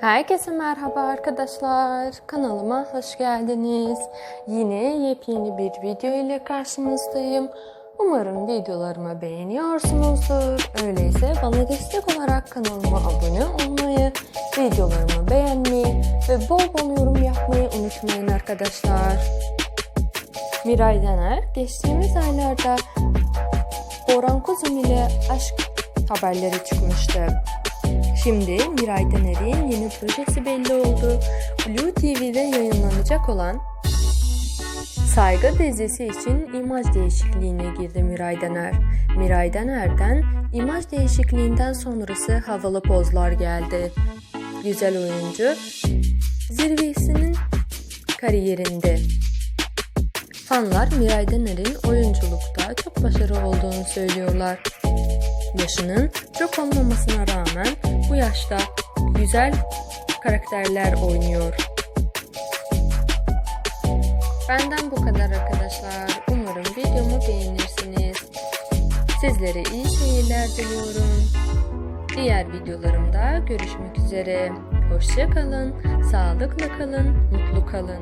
Herkese merhaba arkadaşlar. Kanalıma hoş geldiniz. Yine yepyeni bir video ile karşınızdayım. Umarım videolarımı beğeniyorsunuzdur. Öyleyse bana destek olarak kanalıma abone olmayı, videolarımı beğenmeyi ve bol bol yorum yapmayı unutmayın arkadaşlar. Miray Dener geçtiğimiz aylarda Boran Kuzum ile aşk haberleri çıkmıştı. Şimdi Miray Dener'in yeni projesi belli oldu. Blue TV'de yayınlanacak olan Saygı dizisi için imaj değişikliğine girdi Miray Dener. Miray Dener'den imaj değişikliğinden sonrası havalı pozlar geldi. Güzel oyuncu zirvesinin kariyerinde. Fanlar Miray Dener'in oyunculukta çok başarılı olduğunu söylüyorlar. Yaşının çok olmamasına rağmen yaşta güzel karakterler oynuyor. Benden bu kadar arkadaşlar. Umarım videomu beğenirsiniz. Sizlere iyi seyirler diliyorum. Diğer videolarımda görüşmek üzere. Hoşça kalın, sağlıkla kalın, mutlu kalın.